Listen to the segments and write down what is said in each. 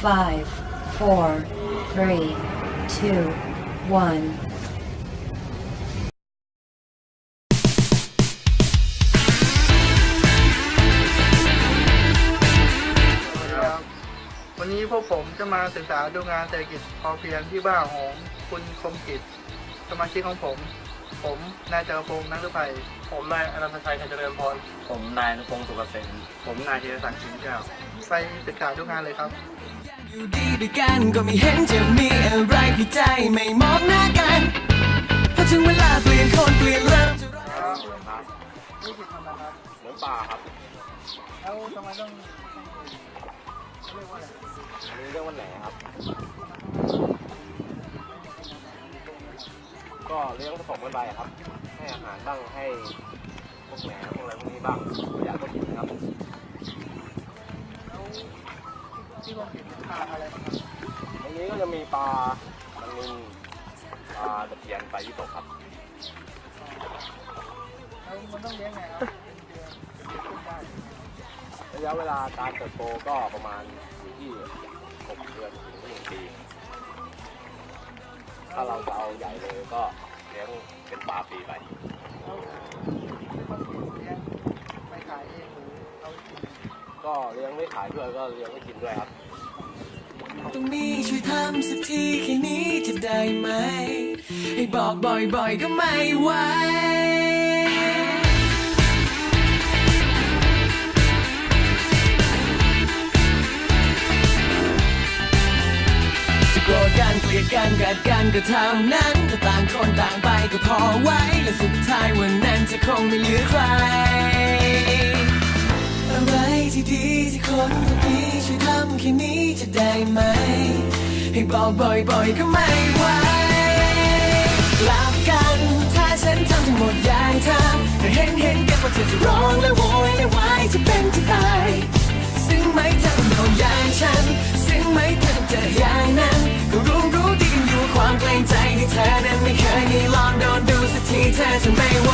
Five, four, three, two, one. วันนี้พวกผมจะมาศึกษาดูงานเศรษฐกิจพอเพียงที่บ้านของคุณคมกิจสมาชิกของผม ผมนายจักรพงศ์นักรุภัยผมนายอนันตชัยชัยเจริญพร ผมนายนุพงศ์สุกเกษมผมนายธีรศักดิ์ชินแก้วไปศึกษาดูงานเลยครับ อยู่ดีด้วยกันก็ไม่เห็นจะมีอะไรผิดใจไม่มองหน้ากันพอถึงเวลาเปลี่ยนคนเปลี่ยนเริ่มจะรักครับนี่คือทำนะครับหมูป่าครับแล้วทำไมต้องเรียกว่าอะไรอันนี้เรื่องวันไหนครับ ก็เลี้ยงผสมกันไปครับ ให้อาหารบ้างให้พวกแหนพวกอะไรพวกนี้บ้างอยากก็กินครับแล้วที่คมกิจทาอะไรบ้างครับตรงนี้ก็จะมีปลาปลานิลปลาตะเพียนปลายี่ตกครับแล้วมันต้องเลี้ยงไงครับระยะเวลาการเติบโตก็ประมาณอยู่ที่6เดือนถึง1ปี ถ้าเราจะเอาใหญ่เลยก็เลี้ยงเป็นปลาปีไปแล้วที่คมกิจเลี้ยงไปขายเองหรือเอาไปกินก็เลี้ยงไม่ขายด้วยก็เลี้ยงไม่กินด้วยครับ ตรงนี้ช่วยทำสักทีแค่นี้จะได้ไหม ให้บอกบ่อยๆก็ไม่ไหว เกลียดกันกัดกันก็เท่านั้นถ้าต่างคนต่างไปก็พอไว้ และสุดท้ายวันนั้นจะคงไม่เหลือใคร อะไรที่ดีที่คนคนนี้ช่วยทำแค่นี้จะได้ไหม ให้บอกบ่อยๆก็ไม่ไหวกลับกัน ถ้าฉันทำทั้งหมดอย่างเธอแต่เห็นเห็นกันว่าเธอจะร้องและโวยและวายจะเป็นจะตาย ฉันไม่ไหว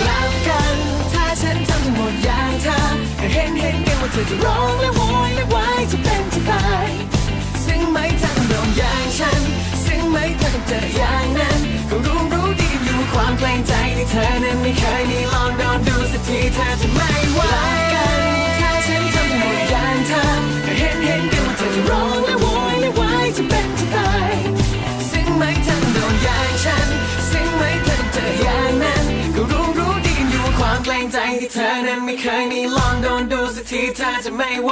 กลับกันถ้าฉันทำทั้งหมดอย่างเธอก็เห็นเห็นกันว่าเธอจะร้องและ ใจที่เธอนั้นไม่เคยมีลองโดนดูสักทีเธอจะไม่ไหวกันถ้าฉันทำทั้งหมดอย่างเธอเห็นเห็นกันว่าเธอจะร้องและโวยและวายจะเป็นจะตายซึ่งไหมเธอโดนอย่างฉัน ซึ่งไหมเธอต้องเจออย่างนั้น ก็รู้รู้ดีกันอยู่ว่าความเกรงใจที่เธอนั้นไม่เคยมีลองโดนดูสักทีเธอจะไม่ไหว